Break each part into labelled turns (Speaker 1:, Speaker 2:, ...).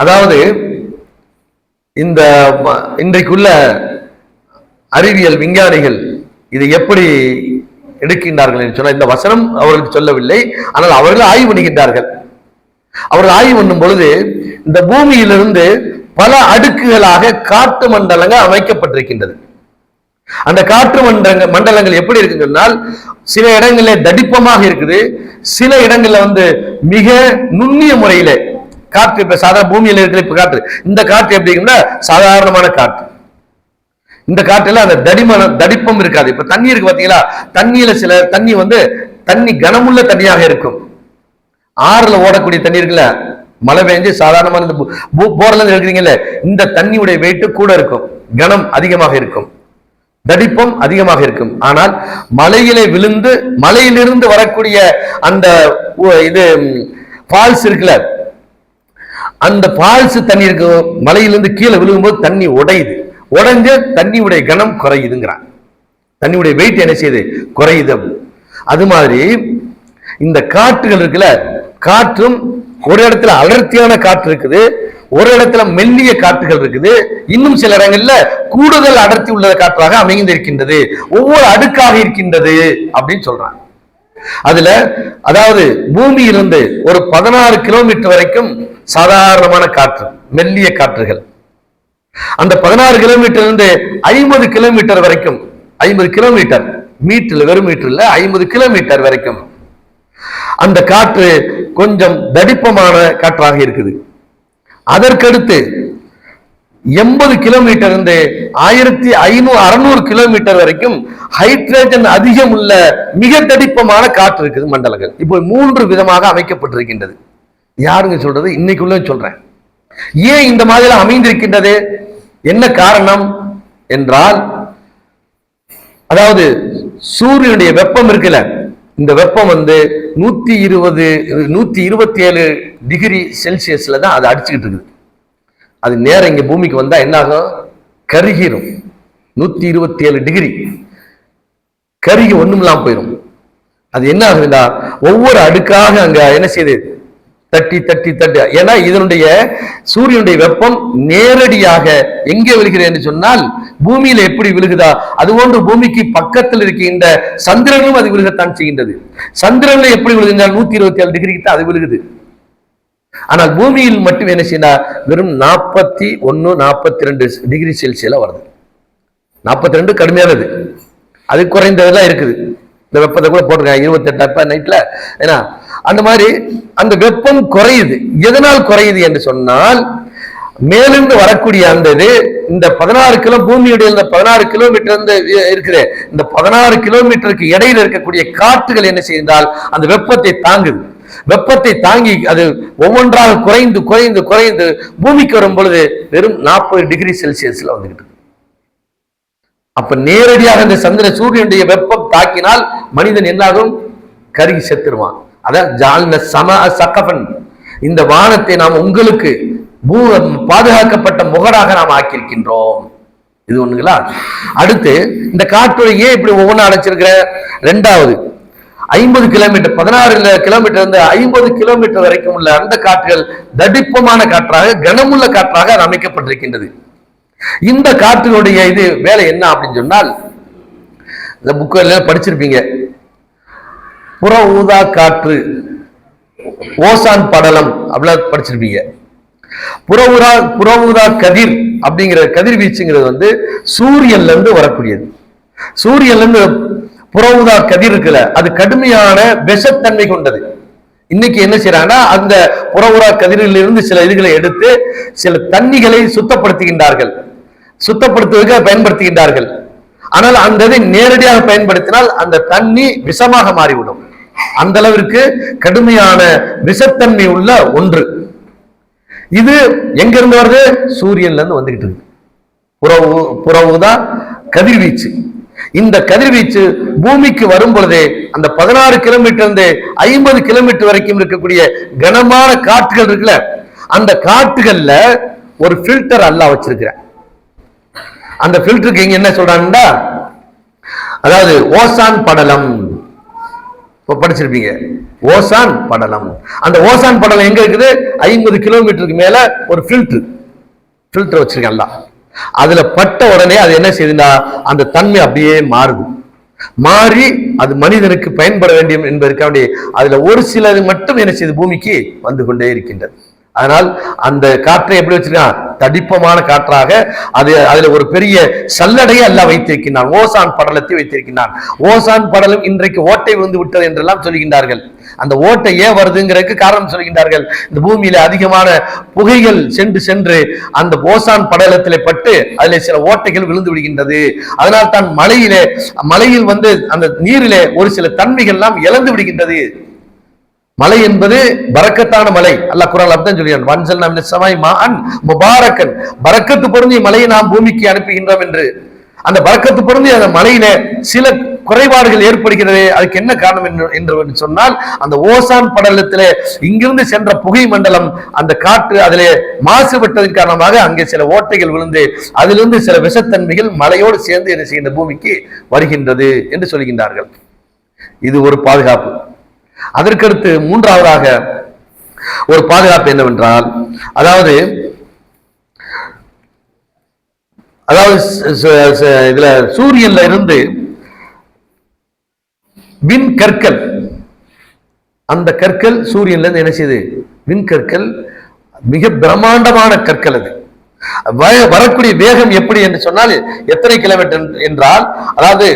Speaker 1: அதாவது இந்த ம- இன்றைக்குள்ள அறிவியல் விஞ்ஞானிகள் இதை எப்படி எடுக்கின்றார்கள் என்று சொன்னால் இந்த வசனம் அவர்களுக்கு சொல்லவில்லை ஆனால் அவர்கள் ஆய்வு பண்ணுகின்றார்கள். அவர்கள் ஆய்வு பண்ணும் பொழுது இந்த பூமியிலிருந்து பல அடுக்குகளாக காற்று மண்டலங்கள் அமைக்கப்பட்டிருக்கின்றது. அந்த காற்று மண்டலங்கள் மண்டலங்கள் எப்படி இருக்குன்னு சொன்னால் சில இடங்களில் தடிப்பமாக இருக்குது சில இடங்களில் வந்து மிக நுண்ணிய முறையிலே காற்று இப்ப சாதாரண பூமியில் இருக்கிற இப்ப காற்று. இந்த காற்று எப்படி இருக்குன்னா சாதாரணமான காற்று. இந்த காற்றுல அந்த தடிமன தடிப்பம் இருக்காது. இப்ப தண்ணி இருக்கு பாத்தீங்களா? தண்ணியில சில தண்ணி வந்து தண்ணி கனமுள்ள தண்ணியாக இருக்கும். ஆறுல ஓடக்கூடிய தண்ணி இருக்குல்ல மழை பெஞ்சு சாதாரணமான இந்த போ- போ- போர்ல இருந்து இந்த தண்ணியுடைய வெயிட்டு கூட இருக்கும். கனம் அதிகமாக இருக்கும். தடிப்பம் அதிகமாக இருக்கும். ஆனால் மலையிலே விழுந்து மலையிலிருந்து வரக்கூடிய அந்த இது ஃபால்ஸ் இருக்குல்ல அந்த ஃபால்ஸ் தண்ணி இருக்க மலையிலிருந்து கீழே விழுகும்போது தண்ணி உடையுது. உடைஞ்ச தண்ணியுடைய கனம் குறையுதுங்கிறான். தண்ணியுடைய வெயிட் என்ன செய்யுது? குறையுது அப்படி. அது மாதிரி இந்த காற்றுகள் இருக்குல்ல காற்றும் ஒரு இடத்துல அடர்த்தியான காற்று இருக்குது ஒரு இடத்துல மெல்லிய காற்றுகள் இருக்குது. இன்னும் சில இடங்கள்ல கூடுதல் அடர்த்தி உள்ள காற்றாக அமைந்திருக்கின்றது. ஒவ்வொரு அடுக்காக இருக்கின்றது அப்படின்னு சொல்றாங்க அதுல அதாவது பூமியிலிருந்து ஒரு பதினாறு கிலோமீட்டர் வரைக்கும் சாதாரணமான காற்று மெல்லிய காற்றுகள். அந்த பதினாறு கிலோமீட்டர் இருந்து ஐம்பது கிலோமீட்டர் வரைக்கும் ஐம்பது கிலோமீட்டர் மீட்டர்ல வெறும் மீட்டர்ல ஐம்பது கிலோமீட்டர் வரைக்கும். அந்த காற்று கொஞ்சம் தடிப்பமான காற்றாக இருக்குது. அதற்கடுத்து எண்பது கிலோமீட்டர் இருந்து ஆயிரத்தி ஐநூறு அறுநூறு கிலோமீட்டர் வரைக்கும் ஹைட்ரஜன் அதிகம் உள்ள மிக தடிப்பமான காற்று இருக்குது மண்டலங்கள். இப்போ மூன்று விதமாக அமைக்கப்பட்டிருக்கின்றது. யாருங்க சொல்றது? இன்னைக்குள்ள சொல்றேன். ஏன் இந்த மாதிரி அமைந்திருக்கின்றது? என்ன காரணம் என்றால் அதாவது சூரியனுடைய வெப்பம் இருக்குல்ல இந்த வெப்பம் வந்து நூத்தி இருபது நூத்தி இருபத்தி ஏழு டிகிரி செல்சியஸ்ல தான் அது அடிச்சுக்கிட்டு இருக்குது. அது நேரம் இங்க பூமிக்கு வந்தா என்ன ஆகும் கருகிரும். நூத்தி இருபத்தி ஏழு டிகிரி. கருகி ஒண்ணும் இல்லாம போயிடும் அது என்ன ஆகுதுன்னா ஒவ்வொரு அடுக்காக அங்க என்ன செய்யுது? தட்டி தட்டி தட்டி. ஏன்னா இதனுடைய சூரியனுடைய வெப்பம் நேரடியாக எங்கே விழுகிறேன்னு சொன்னால் பூமியில எப்படி விழுகுதா? அது போன்று பூமிக்கு பக்கத்தில் இருக்கின்ற சந்திரனும் அது விழுகத்தான் செய்கின்றது. சந்திரன்ல எப்படி விழுகின்றால் நூத்தி இருபத்தி ஏழு டிகிரிக்கு தான் அது விழுகுது. ஆனால் பூமியில் மட்டும் என்ன செய்யணும் வெறும் நாற்பத்தி ஒன்னு நாற்பத்தி ரெண்டு டிகிரி செல்சியல வருது. நாற்பத்தி ரெண்டு கடுமையானது. அது குறைந்ததெல்லாம் இருக்குது. இந்த வெப்பத்தை கூட போட்டிருக்காங்க. இருபத்தெட்டு அப்ப நைட்ல ஏன்னா அந்த மாதிரி அந்த வெப்பம் குறையுது. எதனால் குறையுது என்று சொன்னால் மேலிருந்து வரக்கூடிய அந்த இது இந்த பதினாறு கிலோ பூமியுடைய இந்த பதினாறு கிலோமீட்டர் இருந்து இருக்கிற இந்த பதினாறு கிலோமீட்டருக்கு இடையில இருக்கக்கூடிய காற்றுகள் என்ன செய்தால் அந்த வெப்பத்தை தாங்குது. வெப்பத்தை தாங்கி அது ஒவ்வொன்றாக குறைந்து குறைந்து குறைந்து பூமிக்கு வரும் பொழுது வெறும் நாற்பது டிகிரி செல்சியஸ்ல வந்துகிட்டு அப்ப நேரடியாக இந்த சந்திர சூரியனுடைய வெப்பம் தாக்கினால் மனிதன் என்னாகும்? கருகி செத்துருவான். அதான் ஜால்ன சம சக்கபன் இந்த வானத்தை நாம் உங்களுக்கு பூ பாதுகாக்கப்பட்ட முகடாக நாம் ஆக்கியிருக்கின்றோம். இது ஒண்ணுங்களா? அடுத்து இந்த காற்றோட ஏன் இப்படி ஒவ்வொன்றும் அடைச்சிருக்கிற? ரெண்டாவது ஐம்பது கிலோமீட்டர் பதினாறு கிலோமீட்டர் இருந்து ஐம்பது கிலோமீட்டர் வரைக்கும் உள்ள அந்த காற்றுகள் தடிப்பமான காற்றாக கனமுள்ள காற்றாக அது அமைக்கப்பட்டிருக்கின்றது. இந்த காற்றுகளுடைய இது வேலை என்ன அப்படின்னு சொன்னால் இந்த புக்கில் படிச்சிருப்பீங்க. புற ஊதா காற்று. ஓசான் படலம் அப்படிலாம் படிச்சிருப்பீங்க. புற ஊதா புற ஊதா கதிர் அப்படிங்கிற கதிர்வீச்சுங்கிறது வந்து சூரியன்ல இருந்து வரக்கூடியது. சூரியன்ல இருந்து புற ஊதா கதிர் இருக்குல்ல அது கடுமையான விஷத்தன்மை கொண்டது. இன்னைக்கு என்ன செய்யறாங்கன்னா அந்த புற ஊதா கதிரில் இருந்து சில இதுகளை எடுத்து சில தண்ணிகளை சுத்தப்படுத்துகின்றார்கள். சுத்தப்படுத்துவதற்கு பயன்படுத்துகின்றார்கள். ஆனால் அந்த இதை நேரடியாக பயன்படுத்தினால் அந்த தண்ணி விஷமாக மாறிவிடும். அந்த அளவிற்கு கடுமையான விஷத்தன்மை உள்ள ஒன்று. இது எங்க இருந்து வருது? சூரியன்ல இருந்து வந்துகிட்டு இருக்கு. புறவு புறவுதான் கதிர்வீச்சு. இந்த கதிர்வீச்சு பூமிக்கு வரும் பொழுதே அந்த பதினாறு கிலோமீட்டர் இருந்து ஐம்பது கிலோமீட்டர் வரைக்கும் இருக்கக்கூடிய கனமான காற்றுகள் இருக்குல்ல அந்த காட்டுகள்ல ஒரு ஃபில்டர் அல்லாஹ் வச்சிருக்கிறேன் அந்த ஃபில்டருக்கு இங்க என்ன சொல்றாங்கன்னா அதாவது ஓசான் படலம். படிச்சிருப்பீங்க. ஓசான் படலம். அந்த ஓசான் படலம் எங்க இருக்குது? ஐம்பது கிலோமீட்டருக்கு மேல ஒரு ஃபில்டர் ஃபில்டர் வச்சிருக்கேன்ல அதுல பட்ட உடனே அது என்ன செய்யுதுன்னா அந்த தன்மை அப்படியே மாறுது. மாறி அது மனிதனுக்கு பயன்பட வேண்டும் என்பதற்காக அதுல ஒரு சிலது மட்டும் என்ன செய்யுது? பூமிக்கு வந்து கொண்டே இருக்கின்றது. அதனால் அந்த காற்றை எப்படி வச்சிருக்கான் தடிப்பமான காற்றாக அது அதுல ஒரு பெரிய சல்லடையை அல்ல வைத்திருக்கின்றான். ஓசான் படலத்தை வைத்திருக்கின்றான். ஓசான் படலம் இன்றைக்கு ஓட்டை வந்து விட்டது என்றெல்லாம் சொல்கின்றார்கள். அந்த ஓட்டை ஏன் வருதுங்கிறதுக்கு காரணம் சொல்கின்றார்கள். இந்த பூமியில அதிகமான புகைகள் சென்று சென்று அந்த ஓசான் படலத்தில் பட்டு அதில் சில ஓட்டைகள் விழுந்து விடுகின்றது. அதனால் தான் மலையிலே மலையில் வந்து அந்த நீரிலே ஒரு சில தன்மைகள் எல்லாம் இழந்து விடுகின்றது. மலை என்பது பறக்கத்தான மலை. அல்ல குரான் அப்தான் சொல்கிறான். வன்சல் நாம் சமாய் மான் முபாரக்கன். பறக்கத்து பொருந்திய மலையை நாம் பூமிக்கு அனுப்புகின்றோம் என்று. அந்த பறக்கத்து பொருந்திய அந்த மலையில சில குறைபாடுகள் ஏற்படுகிறது. அதுக்கு என்ன காரணம் என்று- என்று சொன்னால் அந்த ஓசான் படலத்திலே இங்கிருந்து சென்ற புகை மண்டலம் அந்த காற்று அதிலே மாசுபட்டதன் காரணமாக அங்கே சில ஓட்டைகள் விழுந்து அதிலிருந்து சில விஷத்தன்மைகள் மலையோடு சேர்ந்து என்ன செய்கின்ற பூமிக்கு வருகின்றது என்று சொல்கின்றார்கள். இது ஒரு பாதுகாப்பு. அதற்கடுத்து மூன்றாவதாக ஒரு பாதுகாப்பு என்னவென்றால் அதாவது அதாவது இதுல சூரியன்ல இருந்து விண் கற்கள் அந்த கற்கள் சூரியன்ல இருந்து என்ன செய்யுது விண்கற்கள் மிக பிரம்மாண்டமான கற்கள் அது. வரக்கூடிய வேகம் எப்படி என்று சொன்னால் எத்தனை கிலோமீட்டர் என்றால் அதாவது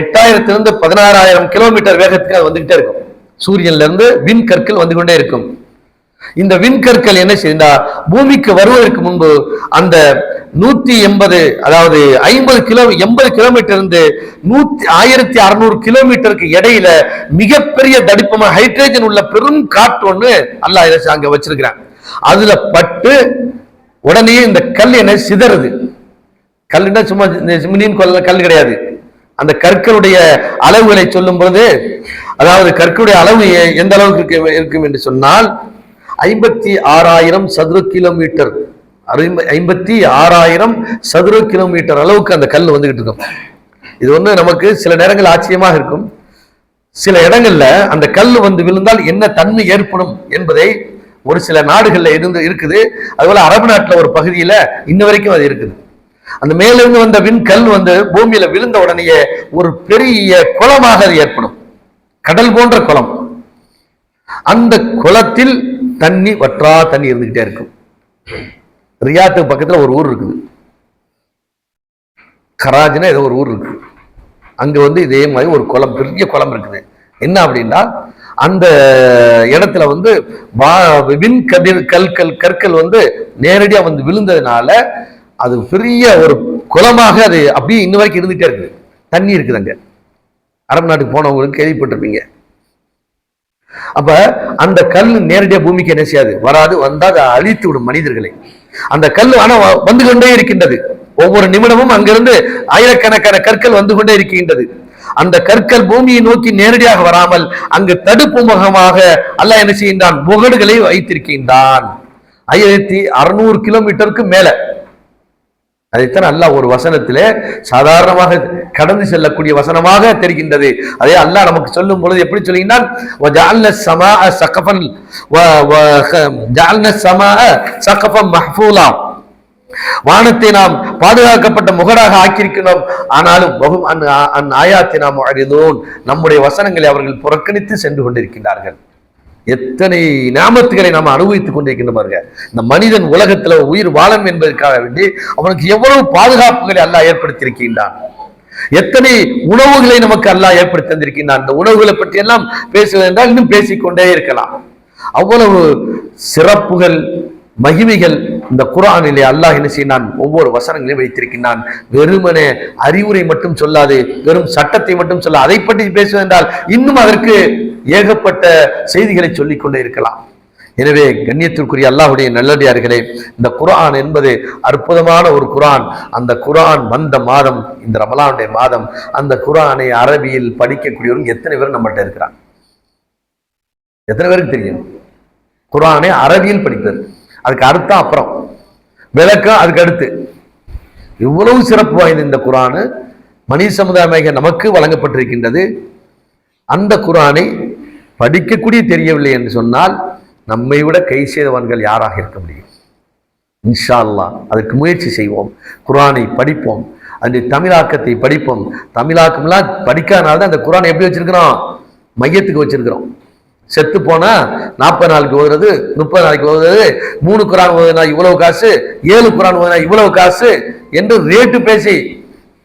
Speaker 1: எட்டாயிரத்திலிருந்து பதினாறாயிரம் கிலோமீட்டர் வேகத்துக்கு அது வந்துகிட்டே இருக்கும். சூரியன்ல இருந்து விண்கற்கள் வந்து கொண்டே இருக்கும். இந்த விண்கற்கள் என்ன செய்தா பூமிக்கு வருவதற்கு முன்பு அந்த நூத்தி எண்பது அதாவது ஐம்பது கிலோ எண்பது கிலோமீட்டர் இருந்து நூத்தி ஆயிரத்தி அறுநூறு கிலோமீட்டருக்கு இடையில மிகப்பெரிய தடிப்பமா ஹைட்ரஜன் உள்ள பெரும் காற்று ஒண்ணு அல்லாஹ் அங்க வச்சிருக்கிறான். அதுல பட்டு உடனே இந்த கல் என்ன சிதறுது. கல்லுன்னா சும்மா மீன் கொல்ல கல் கிடையாது. அந்த கற்களுடைய அளவுகளை சொல்லும் பொழுது அதாவது கற்களுடைய அளவு எந்த அளவுக்கு இருக்கும் என்று சொன்னால் ஐம்பத்தி ஆறாயிரம் சதுர கிலோமீட்டர். ஐம்பத்தி ஆறாயிரம் சதுர கிலோமீட்டர் அளவுக்கு அந்த கல் வந்துகிட்டு இருக்கும். இது வந்து நமக்கு சில நேரங்கள் ஆச்சரியமாக இருக்கும். சில இடங்கள்ல அந்த கல் வந்து விழுந்தால் என்ன தன்மை ஏற்படும் என்பதை ஒரு சில நாடுகளில் இருந்து இருக்குது. அதுபோல அரபு நாட்டில் ஒரு பகுதியில் இன்ன வரைக்கும் அது இருக்குது. அந்த மேலிருந்து வந்த விண்கல் வந்து பூமியில விழுந்த உடனேயே ஒரு பெரிய குளமாக அது ஏற்படும். கடல் போன்ற குளம். அந்த குளத்தில் தண்ணி வற்றா தண்ணி இருந்துகிட்டே இருக்கும். ரியாத்துக்கு பக்கத்துல ஒரு ஊர் இருக்குது. கராஜினா ஏதோ ஒரு ஊர் இருக்கு அங்க வந்து இதே மாதிரி ஒரு குளம் பெரிய குளம் இருக்குது. என்ன அப்படின்னா அந்த இடத்துல வந்து வா- விண் கதிர் கற்கள் கற்கள் வந்து நேரடியா வந்து விழுந்ததுனால அது பெரிய ஒரு குளமாக அது அப்படியே இன்ன வரைக்கும் இருந்துகிட்டே இருக்குது. தண்ணி இருக்குது அங்கே. அரபு நாட்டுக்கு போனவங்களுக்கு கேள்விப்பட்டிருப்பீங்க. அப்ப அந்த கல் நேரடியா பூமிக்கு என்ன செய்யாது? வராது வந்தால் அதை அழித்து விடும் மனிதர்களை. அந்த கல் ஆனா வ- வந்து கொண்டே இருக்கின்றது. ஒவ்வொரு நிமிடமும் அங்கிருந்து ஆயிரக்கணக்கான கற்கள் வந்து கொண்டே இருக்கின்றது. அந்த கற்கள் பூமியை நோக்கி நேரடியாக வராமல் அங்கு தடுப்பு முகமாக அல்ல என்ன செய்கின்றான்? முகடுகளை வைத்திருக்கின்றான். ஆயிரத்தி அறுநூறு கிலோமீட்டருக்கு மேல. அதைத்தான் அல்லாஹ் ஒரு வசனத்திலே சாதாரணமாக கடந்து செல்லக்கூடிய வசனமாக தெரிகின்றது. அதே அல்லாஹ் நமக்கு சொல்லும் பொழுது எப்படி சொல்லுகிறான் வானத்தை நாம் பாதுகாக்கப்பட்ட முகடாக ஆக்கியிருக்கிறோம் ஆனாலும் பகு அந் ஆயாத்தை நாம் அறிந்தோம். நம்முடைய வசனங்களை அவர்கள் புறக்கணித்து சென்று கொண்டிருக்கின்றார்கள். எத்தனை ஞாபகத்துகளை நாம் அனுபவித்துக் கொண்டிருக்கின்ற பாருங்க. இந்த மனிதன் உலகத்துல உயிர் வாழும் என்பதற்காக வேண்டி அவனுக்கு எவ்வளவு பாதுகாப்புகளை அல்லாஹ் ஏற்படுத்தியிருக்கின்றான். எத்தனை உணவுகளை நமக்கு அல்லாஹ் ஏற்படுத்தி தந்திருக்கின்றான். இந்த உணவுகளை பற்றி எல்லாம் பேசுவது என்றால் இன்னும் பேசிக்கொண்டே இருக்கலாம். அவ்வளவு சிறப்புகள் மகிமைகள் இந்த குரானிலே அல்லாஹ் என்ன செய்யினான் ஒவ்வொரு வசனங்களையும் வைத்திருக்கின்றான். வெறுமனே அறிவுரை மட்டும் சொல்லாது வெறும் சட்டத்தை மட்டும் சொல்ல அதை பற்றி பேசுவதென்றால் இன்னும் அதற்கு ஏகப்பட்ட செய்திகளை சொல்லிக் கொண்டே இருக்கலாம். எனவே கண்ணியத்திற்குரிய அல்லாஹுடைய நல்லடியார்களே இந்த குரான் என்பது அற்புதமான ஒரு குரான் அந்த குரான் வந்த மாதம் இந்த ரமலானுடைய மாதம் அந்த குரானை அரபியில் படிக்கக்கூடியவர்கள் எத்தனை பேர் நம்மகிட்ட இருக்கிறாங்க? எத்தனை பேருக்கு தெரியும்? குரானை அரபியில் படிப்பது அதுக்கு அர்த்தம் அப்புறம். விளக்கம் அதுக்கு அடுத்து. இவ்வளவு சிறப்பு வாய்ந்த இந்த குரானு மனித சமுதாயமாக நமக்கு வழங்கப்பட்டிருக்கின்றது. அந்த குரானை படிக்கக்கூடிய தெரியவில்லை என்று சொன்னால் நம்மை விட கை செய்தவன்கள் யாராக இருக்க முடியும்? இன்ஷா அல்லாஹ் அதற்கு முயற்சி செய்வோம். குரானை படிப்போம். அந்த தமிழாக்கத்தை படிப்போம். தமிழாக்கம்லாம் படிக்காதனால தான் அந்த குரான் எப்படி வச்சிருக்கிறோம்? மையத்துக்கு வச்சிருக்கிறோம். செத்து போனால் நாற்பது நாளைக்கு ஓதுறது முப்பது நாளைக்கு ஓதுறது மூணு குரான் ஓதுனா இவ்வளவு காசு ஏழு குரான் ஓதுனா இவ்வளவு காசு என்று ரேட்டு பேசி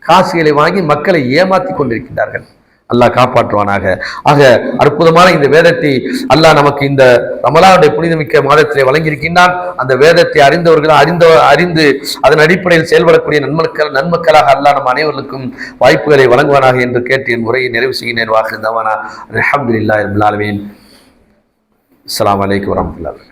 Speaker 1: காசுகளை வாங்கி மக்களை ஏமாத்தி கொண்டிருக்கின்றார்கள். அல்லாஹ் காப்பாற்றுவானாக. ஆக அற்புதமான இந்த வேதத்தை அல்லாஹ் நமக்கு இந்த ரமலானுடைய புனிதமிக்க மாதத்திலே வழங்கியிருக்கின்றான். அந்த வேதத்தை அறிந்தவர்கள் அறிந்த அறிந்து அதன் அடிப்படையில் செயல்படக்கூடிய நன்மக்கள் நன்மக்களாக அல்லாஹ் நம் அனைவருக்கும் வாய்ப்புகளை வழங்குவானாக என்று கேட்டு என் முறையை நிறைவு செய்கின்றேன் வாக்கு தவானா. அலமதுல்லா அஸ்ஸலாமு அலைக்கும் வரமத்துல்லாஹ்